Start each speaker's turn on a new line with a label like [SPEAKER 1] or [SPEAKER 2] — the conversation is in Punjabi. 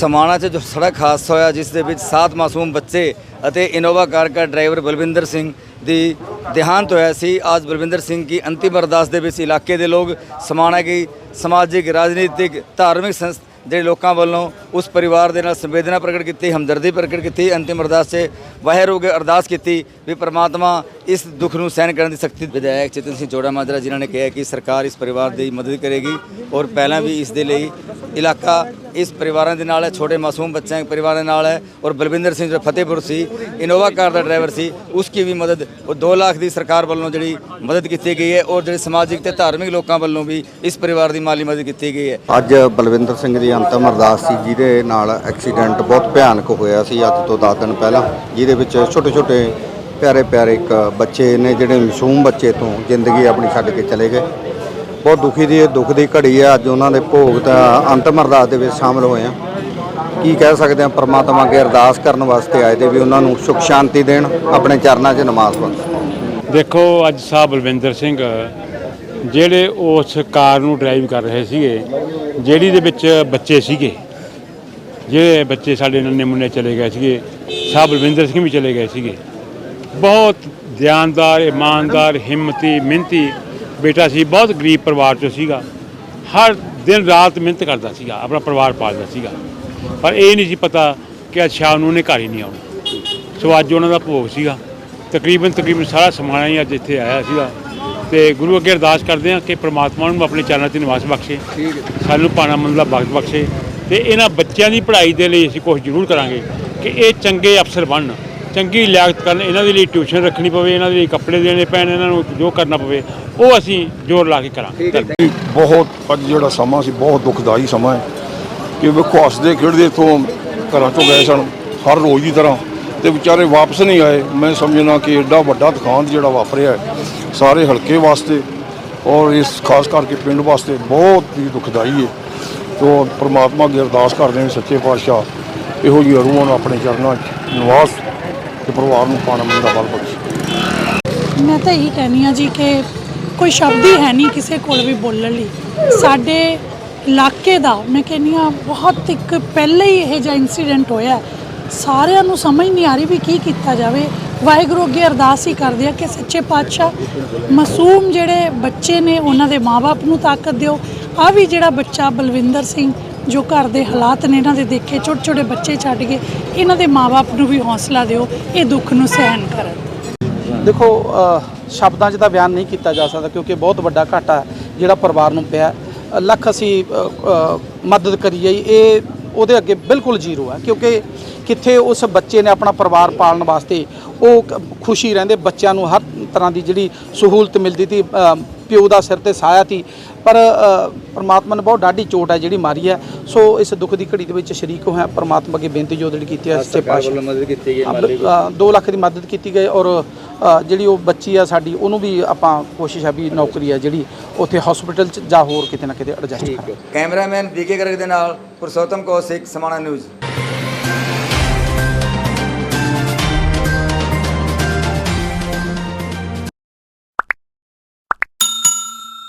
[SPEAKER 1] ਸਮਾਣਾ 'ਚ ਜੋ ਸੜਕ ਹਾਦਸਾ ਹੋਇਆ, ਜਿਸ ਦੇ ਵਿੱਚ ਸਾਤ ਮਾਸੂਮ ਬੱਚੇ ਅਤੇ ਇਨੋਵਾ ਕਾਰ ਦਾ ਡਰਾਈਵਰ ਬਲਵਿੰਦਰ ਸਿੰਘ ਦੀ ਦੇਹਾਂਤ ਹੋਇਆ ਸੀ। ਅੱਜ ਬਲਵਿੰਦਰ ਸਿੰਘ ਦੀ ਅੰਤਿਮ ਅਰਦਾਸ ਦੇ ਵਿੱਚ ਇਲਾਕੇ ਦੇ ਲੋਕ ਸਮਾਣਾ ਦੀ ਸਮਾਜਿਕ, ਰਾਜਨੀਤਿਕ, ਧਾਰਮਿਕ ਸੰਸ, ਜਿਹੜੇ ਲੋਕਾਂ ਵੱਲੋਂ ਉਸ ਪਰਿਵਾਰ ਦੇ ਨਾਲ ਸੰਵੇਦਨਾ ਪ੍ਰਗਟ ਕੀਤੀ, ਹਮਦਰਦੀ ਪ੍ਰਗਟ ਕੀਤੀ, ਅੰਤਿਮ ਅਰਦਾਸ 'ਚ ਵਾਹਿਗੁਰੂ ਅੱਗੇ ਅਰਦਾਸ ਕੀਤੀ ਵੀ ਪ੍ਰਮਾਤਮਾ ਇਸ ਦੁੱਖ ਨੂੰ ਸਹਿਣ ਕਰਨ ਦੀ ਸ਼ਕਤੀ ਵਿਧਾਇਕ ਚੇਤਨ ਸਿੰਘ ਜੋੜਾ ਮਾਜਰਾ ਜਿਨ੍ਹਾਂ ਨੇ ਕਿਹਾ ਕਿ ਸਰਕਾਰ ਇਸ ਪਰਿਵਾਰ ਦੀ ਮਦਦ ਕਰੇਗੀ ਔਰ ਪਹਿਲਾਂ ਵੀ ਇਸ ਦੇ ਲਈ ਇਲਾਕਾ ਇਸ ਪਰਿਵਾਰਾਂ ਦੇ ਨਾਲ ਹੈ, ਛੋਟੇ ਮਾਸੂਮ ਬੱਚਿਆਂ ਦੇ ਪਰਿਵਾਰ ਦੇ ਨਾਲ ਹੈ ਔਰ ਬਲਵਿੰਦਰ ਸਿੰਘ ਜੋ ਫਤਿਹਪੁਰ ਸੀ, ਇਨੋਵਾ ਕਾਰ ਦਾ ਡਰਾਈਵਰ ਸੀ, ਉਸ ਕੀ ਵੀ ਮਦਦ, ਉਹ 2 ਲੱਖ ਦੀ ਸਰਕਾਰ ਵੱਲੋਂ ਜਿਹੜੀ ਮਦਦ ਕੀਤੀ ਗਈ ਹੈ ਔਰ ਜਿਹੜੇ ਸਮਾਜਿਕ ਤੇ ਧਾਰਮਿਕ ਲੋਕਾਂ ਵੱਲੋਂ ਵੀ ਇਸ ਪਰਿਵਾਰ ਦੀ ਮਾਲੀ ਮਦਦ ਕੀਤੀ ਗਈ ਹੈ।
[SPEAKER 2] ਅੱਜ ਬਲਵਿੰਦਰ ਸਿੰਘ ਦੀ ਅੰਤਮ ਅਰਦਾਸ ਸੀ ਜੀ ਜਿਹਦੇ ਨਾਲ ਐਕਸੀਡੈਂਟ ਬਹੁਤ ਭਿਆਨਕ ਹੋਇਆ ਸੀ ਅੱਜ ਤੋਂ 10 ਦਿਨ ਪਹਿਲਾਂ, ਜਿਹਦੇ ਵਿੱਚ ਛੋਟੇ ਛੋਟੇ ਪਿਆਰੇ ਪਿਆਰੇ ਇੱਕ ਬੱਚੇ ਨੇ ਜਿਹੜੇ ਮਾਸੂਮ ਬੱਚੇ ਤੋਂ ਜ਼ਿੰਦਗੀ ਆਪਣੀ ਛੱਡ ਕੇ ਚਲੇ ਗਏ। ਬਹੁਤ ਦੁਖੀ ਦੀ, ਦੁੱਖ ਦੀ ਘੜੀ ਹੈ, ਅੱਜ ਉਹਨਾਂ ਦੇ ਭੋਗ ਤਾਂ ਅੰਤਮ ਅਰਦਾਸ ਦੇ ਵਿੱਚ ਸ਼ਾਮਲ ਹੋਏ ਆ ਕੀ ਕਹਿ ਸਕਦੇ ਆ ਪਰਮਾਤਮਾ ਅੱਗੇ ਅਰਦਾਸ ਕਰਨ ਵਾਸਤੇ ਆਏ ਦੇ ਵੀ ਉਹਨਾਂ ਨੂੰ ਸੁਖ ਸ਼ਾਂਤੀ ਦੇਣ, ਆਪਣੇ ਚਰਨਾਂ 'ਚ ਨਮਾਜ਼ ਪੜ੍ਹ
[SPEAKER 3] ਦੇਖੋ, ਅੱਜ ਸਾਹਿਬ ਬਲਵਿੰਦਰ ਸਿੰਘ, ਜਿਹੜੇ ਉਸ ਕਾਰ ਨੂੰ ਡਰਾਈਵ ਕਰ ਰਹੇ ਸੀਗੇ, ਜਿਹੜੀ ਦੇ ਵਿੱਚ ਬੱਚੇ ਸੀਗੇ ਜਿਹੜੇ ਬੱਚੇ ਸਾਡੇ ਨੰਨੇ ਮੁੰਨੇ ਚਲੇ ਗਏ ਸੀਗੇ ਸਾਹਿਬ ਬਲਵਿੰਦਰ ਸਿੰਘ ਵੀ ਚਲੇ ਗਏ ਸੀਗੇ। ਬਹੁਤ ਧਿਆਨਦਾਰ ਇਮਾਨਦਾਰ ਹਿੰਮਤੀ ਮਿਹਨਤੀ ਬੇਟਾ ਸੀ ਬਹੁਤ ਗਰੀਬ ਪਰਿਵਾਰ ਚੋਂ ਸੀਗਾ। ਹਰ ਦਿਨ ਰਾਤ ਮਿਹਨਤ ਕਰਦਾ ਸੀਗਾ ਆਪਣਾ ਪਰਿਵਾਰ ਪਾਲਦਾ ਸੀਗਾ। ਪਰ ਇਹ ਨਹੀਂ ਸੀ ਪਤਾ ਕਿ ਅੱਜ ਸ਼ਾਮ ਨੂੰ ਉਹਨੇ ਘਰ ਹੀ ਨਹੀਂ ਆਉਣਾ। ਸੋ ਅੱਜ ਉਹਨਾਂ ਦਾ ਭੋਗ ਸੀਗਾ। ਤਕਰੀਬਨ ਤਕਰੀਬਨ ਸਾਰਾ ਸਮਾਣਾ ਹੀ ਅੱਜ ਇੱਥੇ ਆਇਆ ਸੀਗਾ। ਤੇ ਗੁਰੂ ਅੱਗੇ ਅਰਦਾਸ ਕਰਦੇ ਹਾਂ ਕਿ ਪ੍ਰਮਾਤਮਾ ਨੂੰ ਆਪਣੇ ਚਰਨਾਂ 'ਚ ਨਿਵਾਸ ਬਖਸ਼ੇ। ਸਾਨੂੰ ਪਾਣਾ ਮੰਦਲਾ ਬਖਸ਼ ਬਖਸ਼ੇ। ਤੇ ਇਹਨਾਂ ਬੱਚਿਆਂ ਦੀ ਪੜ੍ਹਾਈ ਦੇ ਲਈ ਅਸੀਂ ਕੋਸ਼ਿਸ਼ ਜ਼ਰੂਰ ਕਰਾਂਗੇ ਕਿ ਇਹ ਚੰਗੇ ਅਫਸਰ ਬਣਨ, ਚੰਗੀ ਲਿਆਕਤ ਕਰਨ, ਇਹਨਾਂ ਦੇ ਲਈ ਟਿਊਸ਼ਨ ਰੱਖਣੀ ਪਵੇ, ਇਹਨਾਂ ਦੇ ਲਈ ਕੱਪੜੇ ਦੇਣੇ ਪੈਣ, ਇਹਨਾਂ ਨੂੰ ਜੋ ਕਰਨਾ ਪਵੇ, ਉਹ ਅਸੀਂ ਜ਼ੋਰ ਲਾ ਕੇ ਕਰਾਂਗੇ।
[SPEAKER 4] ਬਹੁਤ, ਅੱਜ ਜਿਹੜਾ ਸਮਾਂ ਸੀ, ਬਹੁਤ ਦੁਖਦਾਈ ਸਮਾਂ ਹੈ। ਕਿ ਵੇਖੋ, ਹੱਸਦੇ ਖੇਡਦੇ ਇੱਥੋਂ ਘਰਾਂ ਚੋਂ ਗਏ ਸਨ, ਹਰ ਰੋਜ਼ ਦੀ ਤਰ੍ਹਾਂ, ਤੇ ਵਿਚਾਰੇ ਵਾਪਸ ਨਹੀਂ ਆਏ। ਮੈਂ ਸਮਝਣਾ ਕਿ ਐਡਾ ਵੱਡਾ ਦੁਖਾਂਤ ਜਿਹੜਾ ਵਾਪਰਿਆ ਸਾਰੇ ਹਲਕੇ ਵਾਸਤੇ ਔਰ ਇਸ ਖਾਸ ਕਰਕੇ ਪਿੰਡ ਵਾਸਤੇ ਬਹੁਤ ਹੀ ਦੁਖਦਾਈ ਹੈ। ਤੋ ਪ੍ਰਮਾਤਮਾ ਅੱਗੇ ਅਰਦਾਸ ਕਰਦੇ ਹਾਂ ਸੱਚੇ ਪਾਤਸ਼ਾਹ, ਇਹੋ ਜਿਹੀ ਰੂਹਾਂ ਨੂੰ ਆਪਣੇ ਚਰਨਾਂ 'ਚ ਨਿਵਾਸ ਤੇ ਪਰਿਵਾਰ ਨੂੰ ਪਾਣਾ ਮੰਦਾ ਬਲ ਬਖਸ਼ੇ।
[SPEAKER 5] ਮੈਂ ਤਾਂ ਇਹੀ ਕਹਿੰਦੀ ਆ ਜੀ ਕਿ ਕੋਈ ਸ਼ਬਦ ਹੀ ਹੈ ਨਹੀਂ ਕਿਸੇ ਕੋਲ ਵੀ ਬੋਲਣ ਲਈ। ਸਾਡੇ ਇਲਾਕੇ ਦਾ ਮੈਂ ਕਹਿੰਦੀ ਆ ਬਹੁਤ ਇੱਕ ਪਹਿਲੇ ਹੀ ਇਹ ਜਿਹਾ ਇਨਸੀਡੈਂਟ ਹੋਇਆ। ਸਾਰਿਆਂ ਨੂੰ ਸਮਝ ਨਹੀਂ ਆ ਰਹੀ ਵੀ ਕੀ ਕੀਤਾ ਜਾਵੇ। ਵਾਹਿਗੁਰੂ ਅੱਗੇ ਅਰਦਾਸ ਹੀ ਕਰਦੇ ਆ ਕਿ ਸੱਚੇ ਪਾਤਸ਼ਾਹ ਮਾਸੂਮ ਜਿਹੜੇ ਬੱਚੇ ਨੇ ਉਹਨਾਂ ਦੇ ਮਾਪੇ ਨੂੰ ਤਾਕਤ ਦਿਓ। ਆ ਵੀ ਜਿਹੜਾ ਬੱਚਾ ਬਲਵਿੰਦਰ ਸਿੰਘ ਜੋ ਘਰ ਦੇ ਹਾਲਾਤ ਨੇ, ਇਹਨਾਂ ਦੇ ਦੇਖੇ ਛੋਟੇ ਛੋਟੇ ਬੱਚੇ ਛੱਡ ਗਏ ਇਹਨਾਂ ਦੇ ਮਾਪੇ ਨੂੰ ਵੀ ਹੌਸਲਾ ਦਿਓ, ਇਹ ਦੁੱਖ ਨੂੰ ਸਹਿਣ ਕਰਨ।
[SPEAKER 6] ਦੇਖੋ ਸ਼ਬਦਾਂ 'ਚ ਤਾਂ ਬਿਆਨ ਨਹੀਂ ਕੀਤਾ ਜਾ ਸਕਦਾ ਕਿਉਂਕਿ ਬਹੁਤ ਵੱਡਾ ਘਾਟਾ ਜਿਹੜਾ ਪਰਿਵਾਰ ਨੂੰ ਪਿਆ। ਲੱਖ ਅਸੀਂ ਮਦਦ ਕਰੀਏ ਇਹ ਉਹਦੇ ਅੱਗੇ ਬਿਲਕੁਲ ਜ਼ੀਰੋ ਹੈ ਕਿਉਂਕਿ ਕਿੱਥੇ ਉਸ ਬੱਚੇ ਨੇ ਆਪਣਾ ਪਰਿਵਾਰ ਪਾਲਣ ਵਾਸਤੇ ਉਹ ਖੁਸ਼ੀ ਰਹਿੰਦੇ ਬੱਚਿਆਂ ਨੂੰ ਹਰ ਤਰ੍ਹਾਂ ਦੀ ਜਿਹੜੀ ਸਹੂਲਤ ਮਿਲਦੀ ਤੀ ਅ, ਪਿਓ ਦਾ ਸਿਰ ਤੇ ਸਾਇਆ ਤੀ ਪਰ ਪ੍ਰਮਾਤਮਾ ਨੇ ਬਹੁਤ ਡਾਢੀ ਚੋਟ ਹੈ ਜਿਹੜੀ ਮਾਰੀ ਹੈ। ਸੋ ਇਸ ਦੁੱਖ ਦੀ ਘੜੀ ਦੇ ਵਿੱਚ ਸ਼ਰੀਕ ਹੋਇਆ ਪ੍ਰਮਾਤਮਾ ਅੱਗੇ ਬੇਨਤੀ ਜੋ ਜਿਹੜੀ ਕੀਤੀ ਹੈ ਸੱਚੇ ਪਾਤਸ਼ਾਹ
[SPEAKER 1] ਮਦਦ ਕੀਤੀ ਗਈ
[SPEAKER 6] ਹਾਂ,
[SPEAKER 1] ਮਾਲੀ
[SPEAKER 6] ਬਿਲ- ਅ, ਦੋ ਲੱਖ ਦੀ ਮਦਦ ਕੀਤੀ ਗਈ ਔਰ ਜਿਹੜੀ ਉਹ ਬੱਚੀ ਆ ਸਾਡੀ ਉਹਨੂੰ ਵੀ ਆਪਾਂ ਕੋਸ਼ਿਸ਼ ਆ ਵੀ ਨੌਕਰੀ ਆ ਜਿਹੜੀ ਉੱਥੇ ਹਸਪੀਟਲ 'ਚ ਜਾਂ ਹੋਰ ਕਿਤੇ ਨਾ ਕਿਤੇ ਐਡਜਸਟ ਕਰਾਂ
[SPEAKER 1] ਕੈਮਰਾਮੈਨ ਬੀਕੇ ਗਰਗ ਦੇ ਨਾਲ ਪੁਰਸ਼ੋਤਮ ਕੌਸ਼ਿਕ ਸਮਾਣਾ ਨਿਊਜ਼।